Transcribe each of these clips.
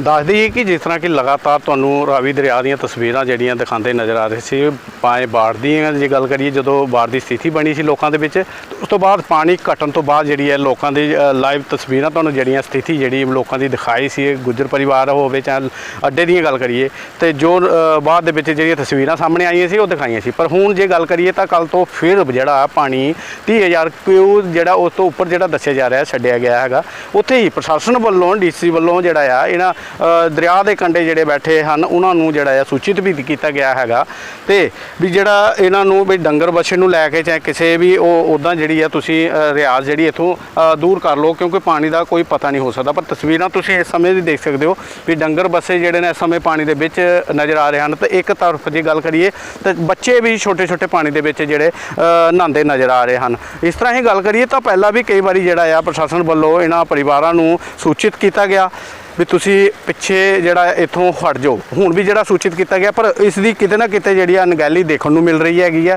ਦੱਸ ਦਈਏ ਕਿ ਜਿਸ ਤਰ੍ਹਾਂ ਕਿ ਲਗਾਤਾਰ ਤੁਹਾਨੂੰ ਰਾਵੀ ਦਰਿਆ ਦੀਆਂ ਤਸਵੀਰਾਂ ਜਿਹੜੀਆਂ ਦਿਖਾਉਂਦੇ ਨਜ਼ਰ ਆ ਰਹੇ ਸੀ ਪਾਏ ਬਾੜ ਦੀਆਂ ਜੇ ਗੱਲ ਕਰੀਏ, ਜਦੋਂ ਬਾੜ ਦੀ ਸਥਿਤੀ ਬਣੀ ਸੀ ਲੋਕਾਂ ਦੇ ਵਿੱਚ, ਤੇ ਉਸ ਤੋਂ ਬਾਅਦ ਪਾਣੀ ਘਟਣ ਤੋਂ ਬਾਅਦ ਜਿਹੜੀ ਹੈ ਲੋਕਾਂ ਦੀ ਲਾਈਵ ਤਸਵੀਰਾਂ ਤੁਹਾਨੂੰ ਜਿਹੜੀਆਂ ਸਥਿਤੀ ਜਿਹੜੀ ਲੋਕਾਂ ਦੀ ਦਿਖਾਈ ਸੀ, ਗੁੱਜਰ ਪਰਿਵਾਰ ਹੋਵੇ ਚਾਹੇ ਅੱਡੇ ਦੀਆਂ ਗੱਲ ਕਰੀਏ, ਤੇ ਜੋ ਬਾਅਦ ਦੇ ਵਿੱਚ ਜਿਹੜੀਆਂ ਤਸਵੀਰਾਂ ਸਾਹਮਣੇ ਆਈਆਂ ਸੀ, ਉਹ ਦਿਖਾਈਆਂ ਸੀ। ਪਰ ਹੁਣ ਜੇ ਗੱਲ ਕਰੀਏ ਤਾਂ ਕੱਲ ਤੋਂ ਫਿਰ ਜਿਹੜਾ ਪਾਣੀ 30000 ਕਿਊ ਜਿਹੜਾ ਉਸ ਤੋਂ ਉੱਪਰ ਜਿਹੜਾ ਦੱਸਿਆ ਜਾ ਰਿਹਾ, ਛੱਡਿਆ ਗਿਆ ਹੈਗਾ, ਉੱਥੇ ਹੀ ਪ੍ਰਸ਼ਾਸਨ ਵੱਲੋਂ, ਡੀਸੀ ਵੱਲੋਂ ਜਿਹੜਾ ਆ, ਇਹਨਾਂ ਦਰਿਆ ਦੇ ਕੰਢੇ ਜਿਹੜੇ ਬੈਠੇ ਹਨ, ਉਹਨਾਂ ਨੂੰ ਜਿਹੜਾ ਆ ਸੂਚਿਤ ਵੀ ਕੀਤਾ ਗਿਆ ਹੈਗਾ। ਤੇ ਵੀ ਜਿਹੜਾ ਇਹਨਾਂ ਨੂੰ ਵੀ ਡੰਗਰ ਬੱਛੇ ਨੂੰ ਲੈ ਕੇ ਚਾਹੇ ਕਿਸੇ ਵੀ ਉਹ ਉਦਾਂ ਜਿਹੜੀ ਆ ਤੁਸੀਂ ਰਿਆਜ਼ ਜਿਹੜੀ ਇੱਥੋਂ ਦੂਰ ਕਰ ਲਓ, ਕਿਉਂਕਿ ਪਾਣੀ ਦਾ ਕੋਈ ਪਤਾ ਨਹੀਂ ਹੋ ਸਕਦਾ। ਪਰ ਤਸਵੀਰਾਂ ਤੁਸੀਂ ਇਸ ਸਮੇਂ ਦੀ ਦੇਖ ਸਕਦੇ ਹੋ ਵੀ ਡੰਗਰ ਬੱਸੇ ਜਿਹੜੇ ਨੇ ਇਸ ਸਮੇਂ ਪਾਣੀ ਦੇ ਵਿੱਚ ਨਜ਼ਰ ਆ ਰਹੇ ਹਨ। ਤੇ ਇੱਕ ਤਰਫ ਜੇ ਗੱਲ ਕਰੀਏ, ਤਾਂ ਬੱਚੇ ਵੀ ਛੋਟੇ ਛੋਟੇ ਪਾਣੀ ਦੇ ਵਿੱਚ ਜਿਹੜੇ ਨਹਾਉਂਦੇ ਨਜ਼ਰ ਆ ਰਹੇ ਹਨ। ਇਸ ਤਰ੍ਹਾਂ ਹੀ ਗੱਲ ਕਰੀਏ ਤਾਂ ਪਹਿਲਾਂ ਵੀ ਕਈ ਵਾਰੀ ਜਿਹੜਾ ਆ ਪ੍ਰਸ਼ਾਸਨ ਵੱਲੋਂ ਇਹਨਾਂ ਪਰਿਵਾਰਾਂ ਨੂੰ ਸੂਚਿਤ ਕੀਤਾ ਗਿਆ। ਵੀ ਤੁਸੀਂ ਪਿੱਛੇ ਜਿਹੜਾ ਇੱਥੋਂ ਹਟ ਜਾਓ। ਹੁਣ ਵੀ ਜਿਹੜਾ ਸੂਚਿਤ ਕੀਤਾ ਗਿਆ, ਪਰ ਇਸ ਦੀ ਕਿਤੇ ਨਾ ਕਿਤੇ ਜਿਹੜੀ ਅਣਗਹਿਲੀ ਦੇਖਣ ਨੂੰ ਮਿਲ ਰਹੀ ਹੈਗੀ ਆ।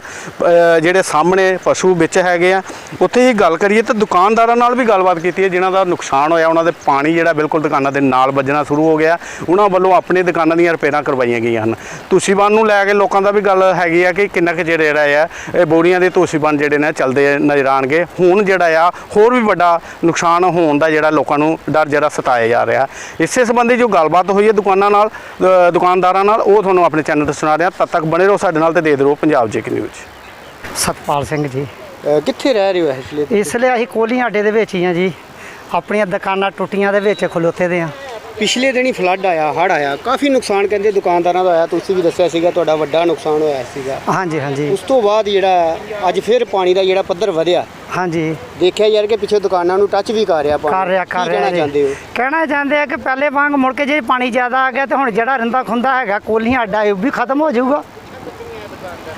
ਜਿਹੜੇ ਸਾਹਮਣੇ ਪਸ਼ੂ ਵਿੱਚ ਹੈਗੇ ਆ, ਉੱਥੇ ਹੀ ਗੱਲ ਕਰੀਏ ਤਾਂ ਦੁਕਾਨਦਾਰਾਂ ਨਾਲ ਵੀ ਗੱਲਬਾਤ ਕੀਤੀ ਹੈ, ਜਿਨ੍ਹਾਂ ਦਾ ਨੁਕਸਾਨ ਹੋਇਆ, ਉਹਨਾਂ ਦੇ ਪਾਣੀ ਜਿਹੜਾ ਬਿਲਕੁਲ ਦੁਕਾਨਾਂ ਦੇ ਨਾਲ ਵੱਜਣਾ ਸ਼ੁਰੂ ਹੋ ਗਿਆ। ਉਹਨਾਂ ਵੱਲੋਂ ਆਪਣੇ ਦੁਕਾਨਾਂ ਦੀਆਂ ਰਿਪੇਅਰਾਂ ਕਰਵਾਈਆਂ ਗਈਆਂ ਹਨ। ਤੁਸੀਬਨ ਨੂੰ ਲੈ ਕੇ ਲੋਕਾਂ ਦਾ ਵੀ ਗੱਲ ਹੈਗੀ ਆ ਕਿ ਕਿੰਨਾ ਕੁ ਚਿਰ ਜਿਹੜਾ ਆ, ਇਹ ਬੋਰੀਆਂ ਦੇ ਤੁਸੀਬਨ ਜਿਹੜੇ ਨੇ ਚੱਲਦੇ ਨਜ਼ਰ ਆਣਗੇ ਹੁਣ ਜਿਹੜਾ ਆ, ਹੋਰ ਵੀ ਵੱਡਾ ਨੁਕਸਾਨ ਹੋਣ ਦਾ ਜਿਹੜਾ ਲੋਕਾਂ ਨੂੰ ਡਰ ਜਿਹੜਾ ਸਤਾਇਆ ਜਾ ਰਿਹਾ। ਇਸੇ ਸੰਬੰਧੀ ਜੋ ਗੱਲਬਾਤ ਹੋਈ ਹੈ ਦੁਕਾਨਾਂ ਨਾਲ ਦੁਕਾਨਦਾਰਾਂ ਨਾਲ ਉਹ ਤੁਹਾਨੂੰ ਆਪਣੇ ਚੈਨਲ ਤੇ ਸੁਣਾ ਰਿਹਾ। ਤਦ ਤੱਕ ਬਣੇ ਰਹੋ ਸਾਡੇ ਨਾਲ ਤੇ ਦੇ ਦਿਓ ਪੰਜਾਬ ਜੇਕ ਨਿਊਜ਼ ਸਤਪਾਲ ਸਿੰਘ ਜੀ। ਕਿੱਥੇ ਰਹਿ ਰਹੇ ਹੋ ਇਸ ਲਈ ਇਸ ਲਈ ਅਸੀਂ ਕੋਲੀਆਂ ਅੱਡੇ ਦੇ ਵਿੱਚ ਹੀ ਆ ਜੀ। ਆਪਣੀਆਂ ਦੁਕਾਨਾਂ ਟੁੱਟੀਆਂ ਦੇ ਵਿੱਚ ਖਲੋਤੇ ਦੇ ਆ ਪਿਛਲੇ ਦਿਨੀ ਫਲੱਡ ਆਇਆ ਹੜ ਆਇਆ ਕਾਫੀ ਨੁਕਸਾਨ ਕਹਿੰਦੇ ਦੁਕਾਨਦਾਰਾਂ ਦਾ ਹੋਇਆ ਤੁਸੀਂ ਵੀ ਦੱਸਿਆ ਸੀਗਾ ਤੁਹਾਡਾ ਵੱਡਾ ਨੁਕਸਾਨ ਹੋਇਆ ਸੀਗਾ। ਹਾਂਜੀ ਹਾਂਜੀ। ਉਸ ਤੋਂ ਬਾਅਦ ਜਿਹੜਾ ਅੱਜ ਫਿਰ ਪਾਣੀ ਦਾ ਜਿਹੜਾ ਪੱਧਰ ਵਧਿਆ। ਹਾਂਜੀ। ਦੇਖਿਆ ਯਾਰ ਕਿ ਪਿੱਛੇ ਦੁਕਾਨਾਂ ਨੂੰ ਟੱਚ ਵੀ ਕਰ ਰਿਹਾ ਪਾਣੀ। ਕਰ ਰਿਹਾ ਕਰ ਕਹਿਣਾ ਰਿਹਾ ਚਾਹੁੰਦੇ ਹੋ? ਕਹਿਣਾ ਚਾਹੁੰਦੇ ਆ ਕਿ ਪਹਿਲੇ ਵਾਂਗ ਮੁੜ ਕੇ ਜੇ ਪਾਣੀ ਜ਼ਿਆਦਾ ਆ ਗਿਆ ਤੇ ਹੁਣ ਜਿਹੜਾ ਰਿੰਦਾ ਖੁੰਦਾ ਹੈਗਾ ਕੋਲੀਆਂ ਅੱਡਾ ਇਹ ਵੀ ਖਤਮ ਹੋ ਜਾਊਗਾ।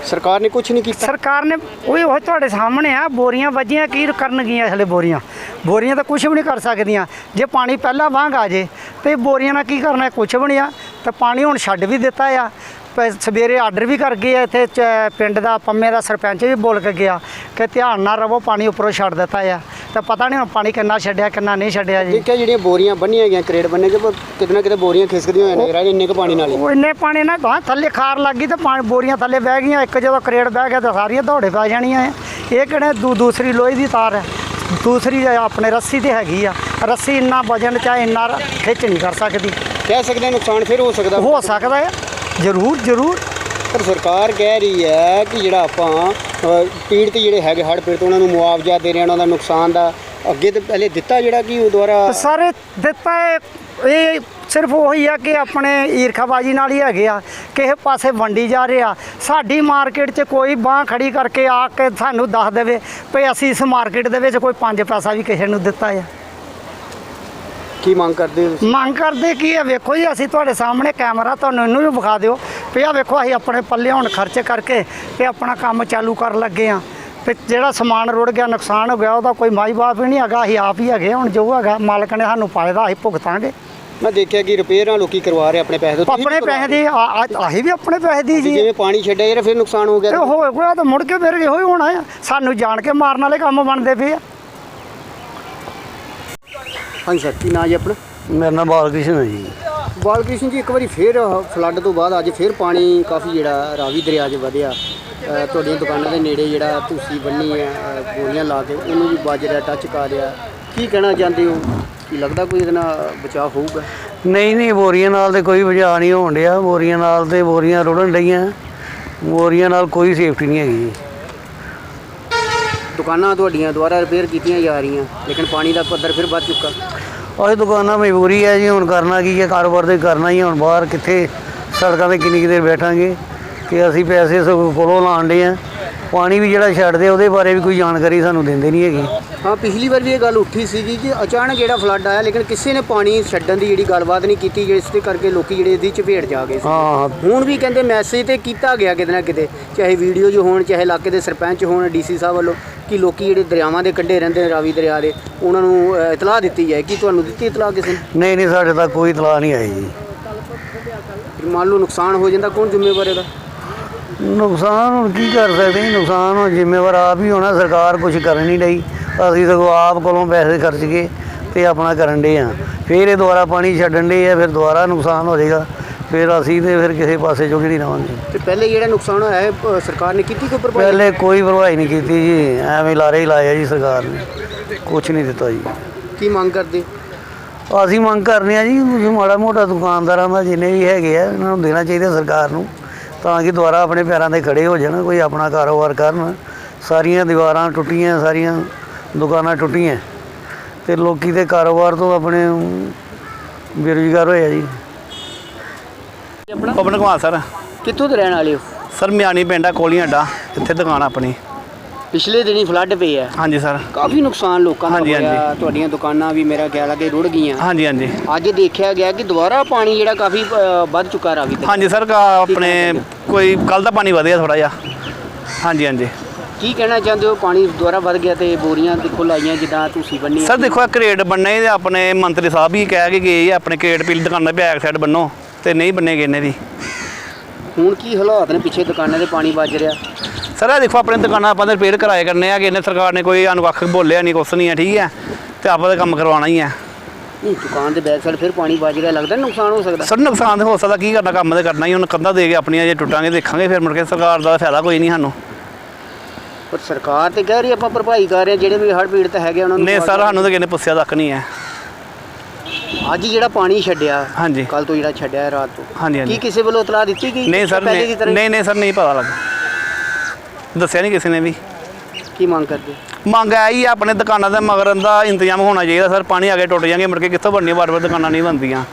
ਸਰਕਾਰ ਨੇ ਕੁਝ ਨਹੀਂ ਕੀਤਾ। ਸਰਕਾਰ ਨੇ ਉਹੀ ਉਹ ਤੁਹਾਡੇ ਸਾਹਮਣੇ ਆ ਬੋਰੀਆਂ ਵੱਜੀਆਂ ਕੀ ਕਰਨਗੀਆਂ ਹਲੇ ਬੋਰੀਆਂ? ਬੋਰੀਆਂ ਤਾਂ ਕੁਝ ਵੀ ਨਹੀਂ ਕਰ ਸਕਦੀਆਂ। ਜੇ ਪਾਣੀ ਪਹਿਲਾਂ ਵਾਂਗ ਆ ਜੇ ਤੇ ਬੋਰੀਆਂ ਨਾਲ ਕੀ ਕਰਨਾ ਕੁਝ ਵੀ ਨਹੀਂ ਆ। ਤੇ ਪਾਣੀ ਹੁਣ ਛੱਡ ਵੀ ਦਿੱਤਾ ਆ। ਸਵੇਰੇ ਆਰਡਰ ਵੀ ਕਰ ਗਏ ਇੱਥੇ ਪਿੰਡ ਦਾ ਪੰਮੇ ਦਾ ਸਰਪੰਚ ਵੀ ਬੋਲ ਕੇ ਗਿਆ ਕਿ ਧਿਆਨ ਨਾਲ ਰਵੋ ਪਾਣੀ ਉੱਪਰੋਂ ਛੱਡ ਦਿੱਤਾ ਆ। ਤੇ ਪਤਾ ਨਹੀਂ ਹੁਣ ਪਾਣੀ ਕਿੰਨਾ ਛੱਡਿਆ ਕਿੰਨਾ ਨਹੀਂ ਛੱਡਿਆ ਜੀ। ਦੇਖਿਆ ਜਿਹੜੀਆਂ ਬੋਰੀਆਂ ਬੰਨੀਆਂ ਗਈਆਂ ਕਰੇਟ ਬੰਨੇ ਕੇ ਪਰ ਕਿਤੇ ਨਾ ਬੋਰੀਆਂ ਖਿਸਕਦੀਆਂ ਹੋਈਆਂ ਆ ਰਹੀਆਂ ਇੰਨੇ ਕੁ ਪਾਣੀ ਨਾਲ ਉਹ ਇੰਨੇ ਪਾਣੀ ਨਾਲ ਗਾਂ ਥੱਲੇ ਖਾਰ ਲੱਗ ਗਈ ਤੇ ਪਾਣੀ ਬੋਰੀਆਂ ਥੱਲੇ ਬਹਿ ਗਈਆਂ ਇੱਕ ਜਦੋਂ ਕਰੇੜ ਬਹਿ ਗਿਆ ਤਾਂ ਸਾਰੀਆਂ ਦੌੜੇ ਪੈ ਜਾਣੀਆਂ ਇਹ ਕਿਹੜੇ ਦੂ ਦੂਸਰੀ ਲੋਹੇ ਦੀ ਤਾਰ ਹੈ। ਦੂਸਰੀ ਆਪਣੇ ਰੱਸੀ ਤੇ ਹੈਗੀ ਆ। ਰੱਸੀ ਇੰਨਾ ਵਜਨ ਚਾਹੇ ਇੰਨਾ ਖਿੱਚ ਨਹੀਂ ਕਰ ਸਕਦੀ। ਕਹਿ ਸਕਦੇ ਹਾਂ ਨੁਕਸਾਨ ਫਿਰ ਹੋ ਸਕਦਾ। ਹੋ ਸਕਦਾ ਹੈ ਜ਼ਰੂਰ ਜ਼ਰੂਰ। ਪਰ ਸਰਕਾਰ ਕਹਿ ਰਹੀ ਹੈ ਕਿ ਜਿਹੜਾ ਆਪਾਂ ਅ, ਪੀੜਤ ਜਿਹੜੇ ਹੈਗੇ ਹੜ੍ਹ ਪੀੜਤ ਉਹਨਾਂ ਨੂੰ ਮੁਆਵਜ਼ਾ ਦੇ ਰਹੇ ਹਾਂ ਉਹਨਾਂ ਦਾ ਨੁਕਸਾਨ ਦਾ ਅੱਗੇ ਤੇ ਪਹਿਲੇ ਦਿੱਤਾ ਜਿਹੜਾ ਕਿ ਉਹ ਦੁਆਰਾ ਸਾਰੇ ਦਿੱਤਾ ਹੈ, ਇਹ ਸਿਰਫ ਉਹੀ ਆ ਕਿ ਆਪਣੇ ਈਰਖਾਬਾਜੀ ਨਾਲ ਹੀ ਹੈਗੇ ਆ। ਕਿਸੇ ਪਾਸੇ ਵੰਡੀ ਜਾ ਰਹੇ। ਆ ਸਾਡੀ ਮਾਰਕੀਟ 'ਚ ਕੋਈ ਬਾਹ ਖੜੀ ਕਰਕੇ ਆ ਕੇ ਸਾਨੂੰ ਦੱਸ ਦੇਵੇ ਵੀ ਅਸੀਂ ਇਸ ਮਾਰਕੀਟ ਦੇ ਵਿੱਚ ਕੋਈ 5 ਪੈਸਾ ਵੀ ਕਿਸੇ ਨੂੰ ਦਿੱਤਾ ਆ। ਕੀ ਮੰਗ ਕਰਦੇ ਹੋ ਮੰਗ ਕਰਦੇ ਕੀ ਹੈ ਵੇਖੋ ਜੀ ਅਸੀਂ ਤੁਹਾਡੇ ਸਾਹਮਣੇ ਕੈਮਰਾ ਤੁਹਾਨੂੰ ਇਹਨੂੰ ਵੀ ਵਿਖਾ ਦਿਓ ਵੀ ਆ ਵੇਖੋ ਅਸੀਂ ਆਪਣੇ ਪੱਲੇ ਹੁਣ ਖਰਚ ਕਰਕੇ ਤੇ ਆਪਣਾ ਕੰਮ ਚਾਲੂ ਕਰਨ ਲੱਗੇ ਆ। ਤੇ ਜਿਹੜਾ ਸਮਾਨ ਰੁੜ ਗਿਆ ਨੁਕਸਾਨ ਹੋ ਗਿਆ ਉਹਦਾ ਕੋਈ ਮਾਈ ਬਾਪ ਵੀ ਨਹੀਂ ਹੈਗਾ ਅਸੀਂ ਆਪ ਹੀ ਹੈਗੇ ਹੁਣ ਜੋ ਹੈਗਾ ਮਾਲਕ ਨੇ ਸਾਨੂੰ ਪਾਏ ਦਾ ਅਸੀਂ ਭੁਗਤਾਂਗੇ। ਮੈਂ ਦੇਖਿਆ ਕਿ ਰਿਪੇਅਰਾਂ ਲੋਕੀ ਕਰਵਾ ਰਹੇ ਆਪਣੇ ਪੈਸੇ ਤੋਂ ਆਪਣੇ ਪੈਸੇ ਦੀ ਆ- ਆ- ਅਸੀਂ ਵੀ ਆਪਣੇ ਪੈਸੇ ਦੀ। ਜੀ। ਜਿਵੇਂ ਪਾਣੀ ਛੱਡਿਆ ਯਾਰ ਫਿਰ ਨੁਕਸਾਨ ਹੋ ਗਿਆ? ਹੋਏ ਹੋਇਆ ਤਾਂ ਮੁੜ ਕੇ ਫਿਰ ਇਹੋ ਹੀ ਹੋਣਾ ਆ। ਸਾਨੂੰ ਜਾਣ ਕੇ ਮਾਰਨ ਵਾਲੇ ਕੰਮ ਬਣਦੇ ਪਏ ਆ। ਹਾਂਜੀ ਸਰ ਕੀ ਨਾਂ ਜੀ ਆਪਣਾ? ਮੇਰਾ ਨਾਮ ਬਾਲਕ੍ਰਿਸ਼ਨ ਹੈ ਜੀ। ਬਾਲਕ੍ਰਿਸ਼ਨ ਜੀ ਇੱਕ ਵਾਰੀ ਫਿਰ ਫਲੱਡ ਤੋਂ ਬਾਅਦ ਅੱਜ ਫਿਰ ਪਾਣੀ ਕਾਫੀ ਜਿਹੜਾ ਰਾਵੀ ਦਰਿਆ 'ਚ ਵਧਿਆ। ਤੁਹਾਡੀਆਂ ਦੁਕਾਨਾਂ ਦੇ ਨੇੜੇ ਜਿਹੜਾ ਤੁਸੀਂ ਬੰਨੀ ਹੈ ਅ, ਬੋਰੀਆਂ ਲਾ ਕੇ ਉਹਨੂੰ ਵੀ ਵੱਜ ਰਿਹਾ ਟੱਚ ਕਰ ਰਿਹਾ। ਕੀ ਕਹਿਣਾ ਚਾਹੁੰਦੇ ਹੋ? ਕੀ ਲੱਗਦਾ ਕੋਈ ਇਹਦੇ ਨਾਲ ਬਚਾਅ ਹੋਊਗਾ? ਨਹੀਂ ਨਹੀਂ ਬੋਰੀਆਂ ਨਾਲ ਤੇ ਕੋਈ ਬਚਾਅ ਨਹੀਂ ਹੋਣ ਡਿਆ। ਬੋਰੀਆਂ ਨਾਲ ਤੇ ਬੋਰੀਆਂ ਰੁੜਨ ਡਈਆਂ। ਬੋਰੀਆਂ ਨਾਲ ਕੋਈ ਸੇਫਟੀ ਨਹੀਂ ਹੈਗੀ। ਜੀ ਦੁਕਾਨਾਂ ਤੁਹਾਡੀਆਂ ਦੁਆਰਾ ਰਿਪੇਅਰ ਕੀਤੀਆਂ ਜਾ ਰਹੀਆਂ ਲੇਕਿਨ ਪਾਣੀ ਦਾ ਪੱਧਰ ਫਿਰ ਵੱਧ ਚੁੱਕਾ। ਉਹ ਦੁਕਾਨਾਂ ਮਜਬੂਰੀ ਹੈ ਜੀ ਹੁਣ ਕਰਨਾ ਕੀ ਹੈ? ਕਾਰੋਬਾਰ ਤੇ ਕਰਨਾ ਹੀ ਹੈ, ਹੁਣ ਬਾਹਰ ਕਿੱਥੇ ਸੜਕਾਂ ਤੇ ਕਿੰਨੀ ਕੁ ਦੇਰ ਬੈਠਾਂਗੇ? ਕਿ ਅਸੀਂ ਪੈਸੇ ਸਗੋਂ ਕੋਲੋਂ ਲਾਣ ਡੇ ਆ ਪਾਣੀ ਵੀ ਜਿਹੜਾ ਛੱਡਦੇ ਉਹਦੇ ਬਾਰੇ ਵੀ ਕੋਈ ਜਾਣਕਾਰੀ ਸਾਨੂੰ ਦਿੰਦੇ ਨਹੀਂ ਹੈਗੀ। ਹਾਂ ਪਿਛਲੀ ਵਾਰ ਵੀ ਇਹ ਗੱਲ ਉੱਠੀ ਸੀਗੀ ਕਿ ਅਚਾਨਕ ਜਿਹੜਾ ਫਲੱਡ ਆਇਆ ਲੇਕਿਨ ਕਿਸੇ ਨੇ ਪਾਣੀ ਛੱਡਣ ਦੀ ਜਿਹੜੀ ਗੱਲਬਾਤ ਨਹੀਂ ਕੀਤੀ ਜਿਸ ਦੇ ਕਰਕੇ ਲੋਕੀ ਜਿਹੜੇ ਇਹਦੀ ਚਪੇਟ ਜਾ ਗਏ ਸੀ। ਹਾਂ ਹੁਣ ਵੀ ਕਹਿੰਦੇ ਮੈਸੇਜ ਤੇ ਕੀਤਾ ਗਿਆ ਕਿਤੇ ਨਾ ਕਿਤੇ ਚਾਹੇ ਵੀਡੀਓ ਜੋ ਹੋਣ ਚਾਹੇ ਇਲਾਕੇ ਦੇ ਸਰਪੰਚ ਹੋਣ ਡੀਸੀ ਸਾਹਿਬ ਵੱਲੋਂ ਕਿ ਲੋਕੀ ਜਿਹੜੇ ਦਰਿਆਵਾਂ ਦੇ ਕੰਢੇ ਰਹਿੰਦੇ ਨੇ ਰਾਵੀ ਦਰਿਆ ਦੇ ਉਹਨਾਂ ਨੂੰ ਅ, ਇਤਲਾਹ ਦਿੱਤੀ ਜਾਏ। ਕਿ ਤੁਹਾਨੂੰ ਦਿੱਤੀ ਇਤਲਾਹ ਕਿਸੇ ਨੇ? ਨਹੀਂ ਨਹੀਂ ਸਾਡੇ ਤੱਕ ਕੋਈ ਇਤਲਾਹ ਨਹੀਂ ਆਈ ਜੀ। ਮੰਨ ਲਓ ਨੁਕਸਾਨ ਹੋ ਜਾਂਦਾ ਕੌਣ ਜ਼ਿੰਮੇਵਾਰ ਇਹਦਾ? ਨੁਕਸਾਨ ਹੁਣ ਕੀ ਕਰ ਸਕਦੇ ਜੀ? ਨੁਕਸਾਨ ਹੁਣ ਜ਼ਿੰਮੇਵਾਰ ਆਪ ਹੀ ਹੋਣਾ ਸਰਕਾਰ ਕੁਝ ਕਰ ਨਹੀਂ ਰਹੀ। ਅਸੀਂ ਸਗੋਂ ਆਪ ਕੋਲੋਂ ਪੈਸੇ ਖਰਚ ਕੇ ਤੇ ਆਪਣਾ ਕਰਨ ਦੇ ਆ ਫਿਰ ਇਹ ਦੁਬਾਰਾ ਪਾਣੀ ਛੱਡਣ ਦੇ ਆ ਫਿਰ ਦੁਬਾਰਾ ਨੁਕਸਾਨ ਹੋ ਜਾਏਗਾ। ਫਿਰ ਅਸੀਂ ਤੇ ਫਿਰ ਕਿਸੇ ਪਾਸੇ ਜੋਗੇ ਨਹੀਂ ਰਵਾਂਗੇ। ਤੇ ਪਹਿਲੇ ਜਿਹੜਾ ਨੁਕਸਾਨ ਹੋਇਆ ਹੈ ਸਰਕਾਰ ਨੇ ਕੀਤੀ ਕੋਈ ਭਰਪਾਈ? ਪਹਿਲੇ ਕੋਈ ਪਰਵਾਹੀ ਨਹੀਂ ਕੀਤੀ ਜੀ। ਐਵੇਂ ਲਾਰੇ ਹੀ ਲਾਇਆ ਜੀ ਸਰਕਾਰ ਨੇ। ਕੁਝ ਨਹੀਂ ਦਿੱਤਾ ਜੀ। ਕੀ ਮੰਗ ਕਰਦੇ? ਅਸੀਂ ਮੰਗ ਕਰਨੇ ਆ ਜੀ ਵੀ ਮਾੜਾ ਮੋਟਾ ਦੁਕਾਨਦਾਰਾਂ ਦਾ ਜਿੰਨੇ ਵੀ ਹੈਗੇ ਆ ਇਹਨਾਂ ਨੂੰ ਦੇਣਾ ਚਾਹੀਦਾ ਸਰਕਾਰ ਨੂੰ। ਤਾਂ ਕਿ ਦੁਬਾਰਾ ਆਪਣੇ ਪੈਰਾਂ ਤੇ ਖੜੇ ਹੋ ਜਾਣ ਕੋਈ ਆਪਣਾ ਕਾਰੋਬਾਰ ਕਰਨ। ਸਾਰੀਆਂ ਦੀਵਾਰਾਂ ਟੁੱਟੀਆਂ ਸਾਰੀਆਂ ਦੁਕਾਨਾਂ ਟੁੱਟੀਆਂ। ਤੇ ਲੋਕੀ ਤੇ ਕਾਰੋਬਾਰ ਤੋਂ ਆਪਣੇ ਬੇਰੁਜ਼ਗਾਰ ਹੋਏ ਆ ਜੀ। ਆਪਣਾ ਪਵਨ ਕੁਮਾਰ ਸਰ। ਕਿੱਥੋਂ ਦੇ ਰਹਿਣ ਵਾਲੇ ਹੋ? ਸਰ ਮਿਆਣੀ ਪਿੰਡ ਆ ਕੋਲੀਆਂ ਅੱਡਾ। ਇੱਥੇ ਦੁਕਾਨ ਆਪਣੀ। ਪਿਛਲੇ ਦਿਨੀ ਫਲੱਡ ਪਈ ਹੈ ਹਾਂਜੀ ਸਰ। ਕਾਫੀ ਨੁਕਸਾਨ ਲੋਕਾਂ ਦਾ ਹਾਂਜੀ, ਹੋਇਆ ਤੁਹਾਡੀਆਂ ਦੁਕਾਨਾਂ ਵੀ ਮੇਰਾ ਖਿਆਲ ਹੈ ਕਿ ਰੁੜ ਗਈਆਂ। ਹਾਂਜੀ ਹਾਂਜੀ। ਅੱਜ ਦੇਖਿਆ ਗਿਆ ਕਿ ਦੁਬਾਰਾ ਪਾਣੀ ਜਿਹੜਾ ਕਾਫੀ ਅ, ਵੱਧ ਚੁੱਕਾ ਰਾਵੀ ਤੇ ਹਾਂਜੀ ਸਰ ਕਾ- ਆਪਣੇ ਕੋਈ ਕੱਲ ਦਾ ਪਾਣੀ ਵਧਿਆ ਥੋੜਾ ਜਿਹਾ। ਹਾਂਜੀ ਹਾਂਜੀ। ਕੀ ਕਹਿਣਾ ਚਾਹੁੰਦੇ ਹੋ? ਪਾਣੀ ਦੁਬਾਰਾ ਵੱਧ ਗਿਆ ਤੇ ਬੋਰੀਆਂ ਦੇਖੋ ਲਾਈਆਂ ਜਿੱਦਾਂ ਤੁਸੀਂ ਬੰਨੀ ਸਰ ਦੇਖੋ ਇਹ ਕਰੇਟ ਬੰਨੇ ਤੇ ਆਪਣੇ ਮੰਤਰੀ ਸਾਹਿਬ ਵੀ ਕਹਿ ਕੇ ਗਏ ਆ ਆਪਣੇ ਕਰੇਟ ਪੀਲੀ ਦੁਕਾਨਾਂ ਬੈਕ ਸਾਈਡ ਬੰਨੋ ਤੇ ਨਹੀਂ ਬੰਨੇ ਗਏ ਇਹਨਾਂ ਦੀ। ਹੁਣ ਕੀ ਹਾਲਾਤ ਨੇ ਪਿੱਛੇ ਦੁਕਾਨਾਂ ਦੇ ਪਾਣੀ ਵੱਜ ਰਿਹਾ? ਸਰ ਇਹ ਦੇਖੋ ਆਪਣੇ ਦੁਕਾਨਾਂ ਆਪਾਂ ਰਿਪੇਅਰ ਕਰਾਏ ਕਰਨੇ ਆ ਕਿ ਇਹਨੇ ਸਰਕਾਰ ਨੇ ਕੋਈ ਸਾਨੂੰ ਕੱਖ ਬੋਲਿਆ ਨਹੀਂ ਕੁਛ ਨਹੀਂ ਆ ਠੀਕ ਹੈ? ਤੇ ਆਪਾਂ ਦਾ ਕੰਮ ਕਰਵਾਉਣਾ ਹੀ ਆ ਨਹੀਂ ਦੁਕਾਨ ਦੇ ਬੈਕ ਸਾਈਡ ਫਿਰ ਪਾਣੀ ਵੱਜ ਰਿਹਾ ਲੱਗਦਾ ਨੁਕਸਾਨ ਹੋ ਸਕਦਾ? ਸਰ ਨੁਕਸਾਨ ਤਾਂ ਹੋ ਸਕਦਾ ਕੀ ਕਰਨਾ ਕੰਮ ਤੇ ਕਰਨਾ ਹੀ ਹੁਣ ਕੰਧਾਂ ਦੇ ਕੇ ਆਪਣੀਆਂ ਜੇ ਟੁੱਟਾਂਗੇ ਦੇਖਾਂਗੇ ਫਿਰ ਮੁੜ ਕੇ ਸਰਕਾਰ ਦਾ ਫਾਇਦਾ ਕੋਈ ਨਹੀਂ ਸਾਨੂੰ। ਪਰ ਸਰਕਾਰ ਤੇ ਕਹਿ ਰਹੀ ਆਪਾਂ ਭਰਪਾਈ ਕਰ ਰਹੇ ਹਾਂ ਜਿਹੜੇ ਵੀ ਹੜ੍ਹ ਪੀੜਤ ਹੈਗੇ ਉਹਨਾਂ ਨੂੰ ਨਹੀਂ ਸਰ ਸਾਨੂੰ ਤਾਂ ਕਿਸੇ ਨੇ ਪੁੱਛਿਆ ਤੱਕ ਨਹੀਂ ਹੈ। ਅੱਜ ਜਿਹੜਾ ਪਾਣੀ ਛੱਡਿਆ ਹਾਂਜੀ। ਕੱਲ ਤੋਂ ਜਿਹੜਾ ਛੱਡਿਆ ਹੈ ਰਾਤ ਤੋਂ ਹਾਂਜੀ ਹਾਂਜੀ। ਕੀ ਕਿਸੇ ਵੱਲੋਂ ਇਤਲਾਹ ਦਿੱਤੀ ਗਈ? ਨਹੀਂ ਸਰ ਪਹਿਲੇ ਦੀ ਨਹੀਂ ਤਰ੍ਹਾਂ ਹੀ? ਨਹੀਂ ਨਹੀਂ ਸਰ ਨਹੀਂ ਪਤਾ ਲੱਗਾ। ਦੱਸਿਆ ਨਹੀਂ ਕਿਸੇ ਨੇ ਵੀ। ਕੀ ਮੰਗ ਕਰਦੇ? ਮੰਗ ਆਈ ਆਪਣੇ ਦੁਕਾਨਾਂ ਦੇ ਮਗਰ ਦਾ ਇੰਤਜ਼ਾਮ ਹੋਣਾ ਚਾਹੀਦਾ ਸਰ। ਪਾਣੀ ਆ ਕੇ ਟੁੱਟ ਜਾਣਗੇ ਮੁੜ ਕੇ ਕਿੱਥੋਂ ਬਣਨੀ ਵਾਰ ਵਾਰ ਦੁਕਾਨਾਂ ਨਹੀਂ ਬਣਦੀਆਂ।